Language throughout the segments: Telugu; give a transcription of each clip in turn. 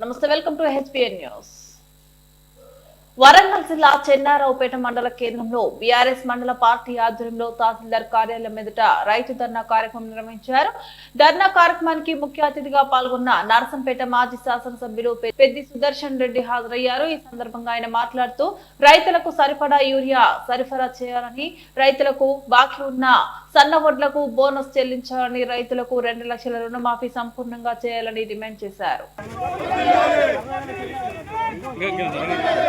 నమస్తే welcome to HPN news Warangal జిల్లా చెన్నారావుపేట మండల కేంద్రంలో బీఆర్ఎస్ మండల పార్టీ ఆధ్వర్యంలో తహసీల్దార్ కార్యాలయం ఎదుట రైతు ధర్నా కార్యక్రమం నిర్వహించారు. ధర్నా కార్యక్రమానికి ముఖ్య అతిథిగా పాల్గొన్న నరసంపేట మాజీ శాసనసభ్యులు పెద్ది సుదర్శన్ రెడ్డి హాజరయ్యారు. ఈ సందర్భంగా ఆయన మాట్లాడుతూ రైతులకు సరిపడా యూరియా సరఫరా చేయాలని రైతులకు బాకీ ఉన్న సన్న వడ్లకు బోనస్ చెల్లించాలని రైతులకు రెండు లక్షల రుణమాఫీ సంపూర్ణంగా చేయాలని డిమాండ్ చేశారు.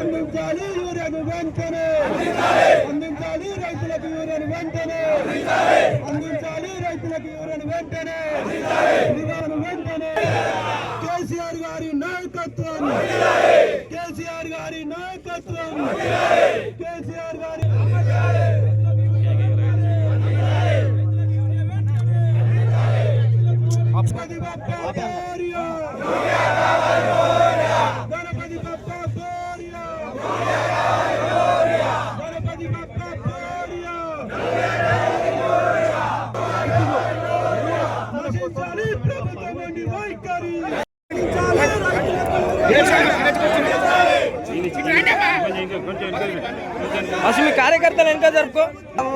అందించాలి యూరియాను వెంటనే అందించాలి వివరణ వెంటనే. అందించాలి రైతులకు వివరణ వెంటనే. వివరణ వెంటనే. కేసీఆర్ గారి నాయకత్వం. కేసీఆర్ గారి నాయకత్వం. కార్యకర్తలు వెనక జరుపుకో.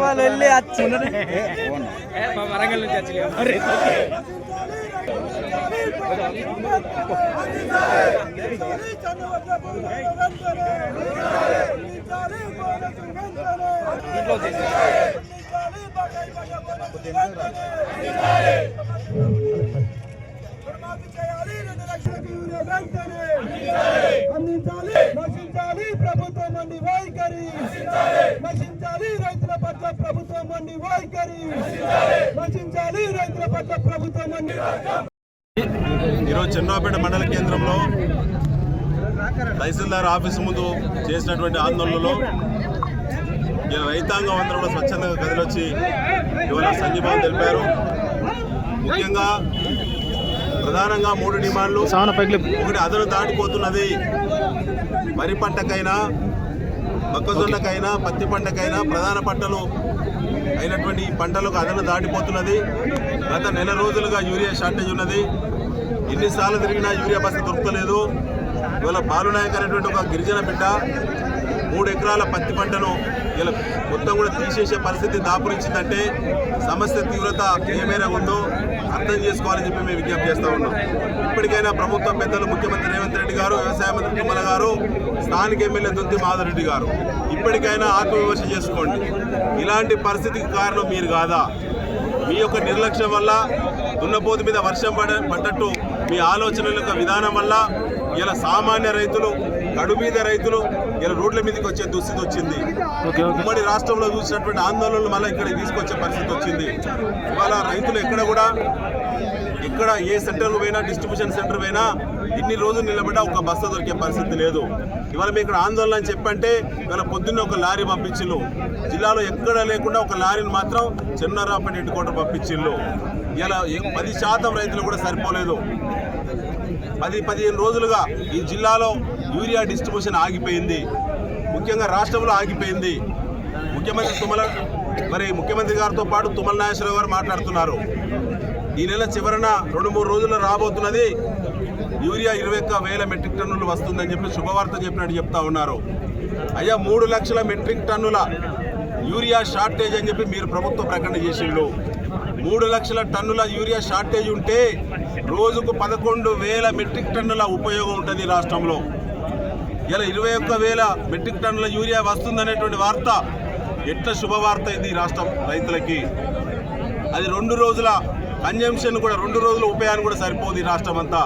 వాళ్ళు వెళ్ళి వచ్చి వరంగల్ నుంచి వచ్చి అందించాలి నశించాలి ప్రభుత్వం నుండి వైఖరి. నశించాలి. రైతుల పట్ల ప్రభుత్వం నుండి వైఖరి. నశించాలి రైతుల పట్ల ప్రభుత్వం నుండి ఈరోజు చెన్నాపేట మండల కేంద్రంలో తహసీల్దార్ ఆఫీసు ముందు చేసినటువంటి ఆందోళనలో రైతాంగం అందరూ కూడా స్వచ్ఛందంగా కదిలొచ్చి ఇవాళ సంఘీభావం తెలిపారు. ముఖ్యంగా ప్రధానంగా మూడు డిమాండ్లు. ఒకటి అదను దాటిపోతున్నది వరి పంటకైనా మొక్కజొన్నకైనా పత్తి పంటకైనా ప్రధాన పంటలు అయినటువంటి ఈ పంటలకు అదన దాటిపోతున్నది. గత నెల రోజులుగా యూరియా షార్టేజ్ ఉన్నది. ఎన్నిసార్లు తిరిగినా యూరియా బస్సు దొరకలేదు ఇవాళ బాలునాయక్ అనేటువంటి ఒక గిరిజన బిడ్డ మూడు ఎకరాల పత్తి పంటను ఇలా మొత్తం కూడా తీసేసే పరిస్థితి దాపురించిందంటే సమస్య తీవ్రత ఏమైనా ఉందో అర్థం చేసుకోవాలని చెప్పి మేము విజ్ఞప్తి చేస్తా ఉన్నాం. ఇప్పటికైనా ప్రభుత్వ పెద్దలు ముఖ్యమంత్రి రేవంత్ రెడ్డి గారు వ్యవసాయ మంత్రి తుమ్మల గారు స్థానిక ఎమ్మెల్యే దొంతి మాధవరెడ్డి గారు ఇప్పటికైనా ఆత్మవిమర్శ చేసుకోండి. ఇలాంటి పరిస్థితికి కారణం మీరు కాదా? మీ యొక్క నిర్లక్ష్యం వల్ల దున్నపోతు మీద వర్షం పడ పడ్డట్టు మీ ఆలోచనల యొక్క విధానం వల్ల ఇలా సామాన్య రైతులు కడు మీద రైతులు ఇలా రోడ్ల మీదకి వచ్చే దుస్థితి వచ్చింది. ఉమ్మడి రాష్ట్రంలో చూసినటువంటి ఆందోళనలు మళ్ళీ ఇక్కడికి తీసుకొచ్చే పరిస్థితి వచ్చింది. ఇవాళ రైతులు ఎక్కడ కూడా ఇక్కడ ఏ సెంటర్లు పోయినా డిస్ట్రిబ్యూషన్ సెంటర్ పోయినా ఇన్ని రోజులు నిలబడ్డా ఒక బస్సు దొరికే పరిస్థితి లేదు. ఇవాళ మేము ఇక్కడ ఆందోళన అని చెప్పంటే ఇవాళ పొద్దున్న ఒక లారీ పంపించిల్లు జిల్లాలో ఎక్కడ లేకుండా ఒక లారీని మాత్రం చెన్నారాపేట ఎట్టుకోట పంపించిల్లు ఇలా పది శాతం రైతులు కూడా సరిపోలేదు. పది పదిహేను రోజులుగా ఈ జిల్లాలో యూరియా డిస్ట్రిబ్యూషన్ ఆగిపోయింది. ముఖ్యంగా రాష్ట్రంలో ఆగిపోయింది. ముఖ్యమంత్రి తుమ్మల మరి ముఖ్యమంత్రి గారితో పాటు తుమ్మల నాగేశ్వరరావు గారు మాట్లాడుతున్నారు. ఈ నెల చివరన రెండు మూడు రోజుల్లో రాబోతున్నది యూరియా ఇరవై ఒక్క వేల మెట్రిక్ టన్నులు వస్తుందని చెప్పి శుభవార్త చెప్పినట్టు చెప్తా ఉన్నారు. అయ్యా మూడు లక్షల మెట్రిక్ టన్నుల యూరియా షార్టేజ్ అని చెప్పి మీరు ప్రభుత్వ ప్రకటన చేసిండ్రు. మూడు లక్షల టన్నుల యూరియా షార్టేజ్ ఉంటే రోజుకు పదకొండు వేల మెట్రిక్ టన్నుల ఉపయోగం ఉంటుంది రాష్ట్రంలో. ఇలా ఇరవై ఒక్క వేల మెట్రిక్ టన్నుల యూరియా వస్తుందనేటువంటి వార్త ఎట్లా శుభవార్త ఇది ఈ రాష్ట్రం రైతులకి? అది రెండు రోజుల కన్జంప్షన్ కూడా రెండు రోజుల ఉపయోగాన్ని కూడా సరిపోదు ఈ రాష్ట్రం అంతా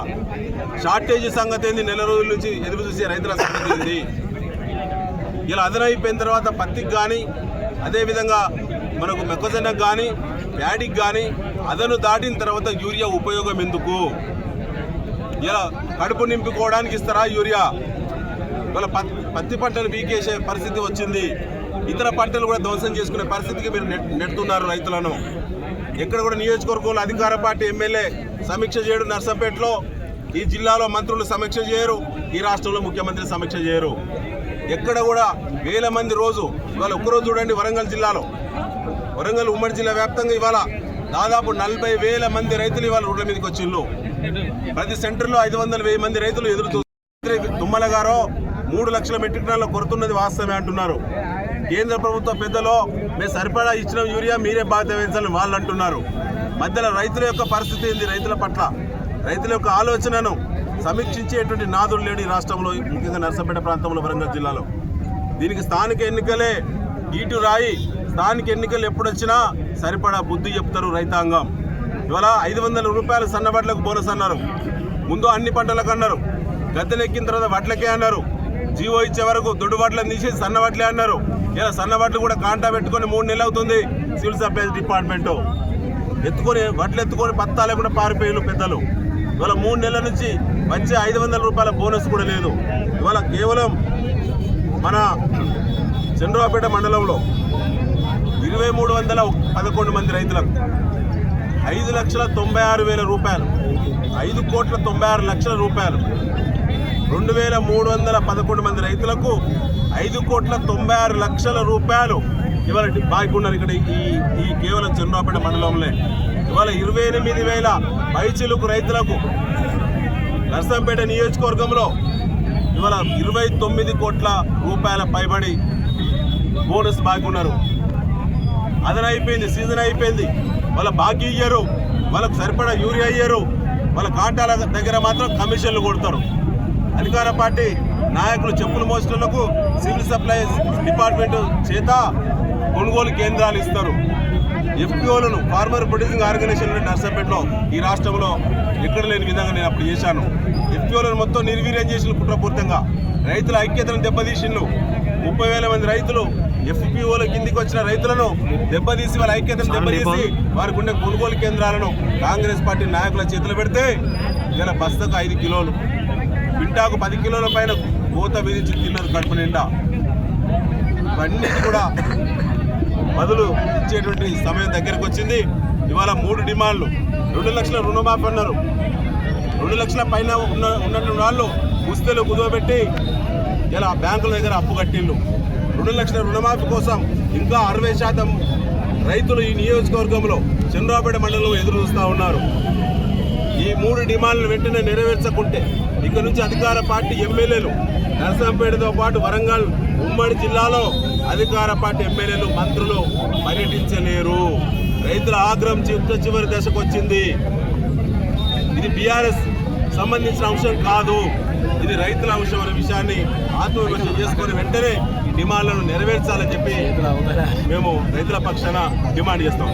షార్టేజ్ సంగతి ఏంది? నెల రోజుల నుంచి ఎదురు చూసే రైతుల సంగతి ఏంది? ఇలా అదనైపోయిన తర్వాత పత్తికి కానీ అదేవిధంగా మనకు మొక్కజొన్నకు కానీ ప్యాడీకి కానీ అదను దాటిన తర్వాత యూరియా ఉపయోగం ఎందుకు? ఇలా కడుపు నింపుకోవడానికి ఇస్తారా యూరియా? ఇవాళ పత్ పత్తి పంటను పీకేసే పరిస్థితి వచ్చింది. ఇతర పంటలు కూడా ధ్వంసం చేసుకునే పరిస్థితికి మీరు నెట్- నెడుతున్నారు రైతులను. ఎక్కడ కూడా నియోజకవర్గంలో అధికార పార్టీ ఎమ్మెల్యే సమీక్ష చేయడు. నర్సంపేటలో ఈ జిల్లాలో మంత్రులు సమీక్ష చేయరు. ఈ రాష్ట్రంలో ముఖ్యమంత్రి సమీక్ష చేయరు. ఎక్కడ కూడా వేల మంది రోజు ఇవాళ ఒక్కరోజు చూడండి వరంగల్ జిల్లాలో. వరంగల్ ఉమ్మడి జిల్లా వ్యాప్తంగా ఇవాళ దాదాపు నలభై వేల మంది రైతులు ఇవాళ రోడ్ల మీదకి వచ్చిండ్రు ప్రతి సెంటర్లో ఐదు వందల వెయ్యి మంది రైతులు ఎదురు చూస్తున్నారు. తుమ్మల గారు మూడు లక్షల మెట్రిక్ టన్నుల కొరతున్నది వాస్తవమే అంటున్నారు. కేంద్ర ప్రభుత్వ పెద్దలో మేము సరిపడా ఇచ్చిన యూరియా మీరే బాధ్యత వహించాలని వాళ్ళు అంటున్నారు. మధ్యలో రైతుల యొక్క పరిస్థితి ఏంది? రైతుల పట్ల రైతుల యొక్క ఆలోచనను సమీక్షించేటువంటి నాదుడు లేడు ఈ రాష్ట్రంలో ముఖ్యంగా నర్సంపేట ప్రాంతంలో వరంగల్ జిల్లాలో. దీనికి స్థానిక ఎన్నికలే ఈటు రాయి స్థానిక ఎన్నికలు ఎప్పుడొచ్చినా సరిపడా బుద్ధి చెప్తారు రైతాంగం. ఇవాళ ఐదు వందల రూపాయలు సన్నబడ్లకు బోనస్ అన్నారు. ముందు అన్ని పంటలకు అన్నారు. గద్దెనెక్కిన తర్వాత వడ్లకే అన్నారు. జీవో ఇచ్చే వరకు దొడ్డు వడ్లను తీసేసి సన్న వడ్లే అన్నారు. ఇలా సన్న కూడా కాంటా పెట్టుకొని మూడు నెలలు అవుతుంది సివిల్ సప్లైస్ డిపార్ట్మెంటు. ఎత్తుకొని వడ్లు ఎత్తుకొని పత్తా లేకుండా పారిపోయారు పెద్దలు. ఇవాళ మూడు నెలల నుంచి వచ్చే ఐదు వందల రూపాయల బోనస్ కూడా లేదు. ఇవాళ కేవలం మన చంద్రబాబుపేట మండలంలో ఇరవై మూడు వందల పదకొండు మంది రైతులకు ఐదు లక్షల తొంభై ఆరు వేల రూపాయలు ఐదు కోట్ల తొంభై ఆరు లక్షల రూపాయలు రెండు వేల మూడు వందల పదకొండు మంది రైతులకు ఐదు కోట్ల తొంభై ఆరు లక్షల రూపాయలు ఇవాళ బాకీ ఉన్నారు ఇక్కడ ఈ ఈ కేవలం చంద్రబాబుపేట మండలంలో. ఇవాళ ఇరవై ఎనిమిది వేల పైచిలుకు రైతులకు నర్సంపేట నియోజకవర్గంలో ఇవాళ ఇరవై తొమ్మిది కోట్ల రూపాయల పైబడి బోనస్ బాకీ ఉన్నారు. అదన అయిపోయింది సీజన్ అయిపోయింది. వాళ్ళ బాకీ ఇయ్యరు వాళ్ళకు సరిపడా యూరియా ఇయ్యరు వాళ్ళ కాంటాల దగ్గర మాత్రం కమిషన్లు కొడతారు. అధికార పార్టీ నాయకులు చెప్పులు మోసటలకు సివిల్ సప్లైస్ డిపార్ట్మెంట్ చేత కొనుగోలు కేంద్రాలు ఇస్తారు. ఎఫ్పిఓలను ఫార్మర్ ప్రొడ్యూసింగ్ ఆర్గనైజేషన్ నర్సంపేటలో ఈ రాష్ట్రంలో ఎక్కడ లేని విధంగా నేను అప్పుడు చేశాను. ఎఫ్పిఓలను మొత్తం నిర్వీర్యం చేసిన కుట్రపూరితంగా రైతుల ఐక్యతను దెబ్బతీసిండ్రు ముప్పై వేల మంది రైతులు ఎఫ్పిఓల కిందికి వచ్చిన రైతులను దెబ్బతీసి వాళ్ళ ఐక్యతను దెబ్బతీసి వారికి ఉండే కొనుగోలు కేంద్రాలను కాంగ్రెస్ పార్టీ నాయకుల చేతులు పెడితే ఇలా బస్తకు ఐదు కిలోలు పింటాకు పది కిలోల పైన మూత విధించి తిన్నారు కడుపు నిండా. ఇవన్నీ కూడా బదులు ఇచ్చేటువంటి సమయం దగ్గరకు వచ్చింది ఇవాళ మూడు డిమాండ్లు. రెండు లక్షల రుణమాఫీ అన్నారు. రెండు లక్షల పైన ఉన్న ఉన్నటువంటి వాళ్ళు ముస్తలు కుదవబెట్టి ఇలా బ్యాంకుల దగ్గర అప్పు కట్టిళ్ళు రెండు లక్షల రుణమాఫీ కోసం ఇంకా అరవై శాతం రైతులు ఈ నియోజకవర్గంలో చంద్రాపేట మండలంలో ఎదురు చూస్తూ ఉన్నారు. ఈ మూడు డిమాండ్లు వెంటనే నెరవేర్చకుంటే ఇక నుంచి అధికార పార్టీ ఎమ్మెల్యేలు నరసంపేటతో పాటు వరంగల్ ఉమ్మడి జిల్లాలో అధికార పార్టీ ఎమ్మెల్యేలు మంత్రులు పర్యటించలేరు. రైతుల ఆగ్రహం చిట్ట చివరి దశకు వచ్చింది. ఇది బీఆర్ఎస్ సంబంధించిన అంశం కాదు. ఇది రైతుల అంశం అనే విషయాన్ని ఆత్మవిమర్శ చేసుకొని వెంటనే ఈ డిమాండ్లను నెరవేర్చాలని చెప్పి మేము రైతుల పక్షాన డిమాండ్ చేస్తాం.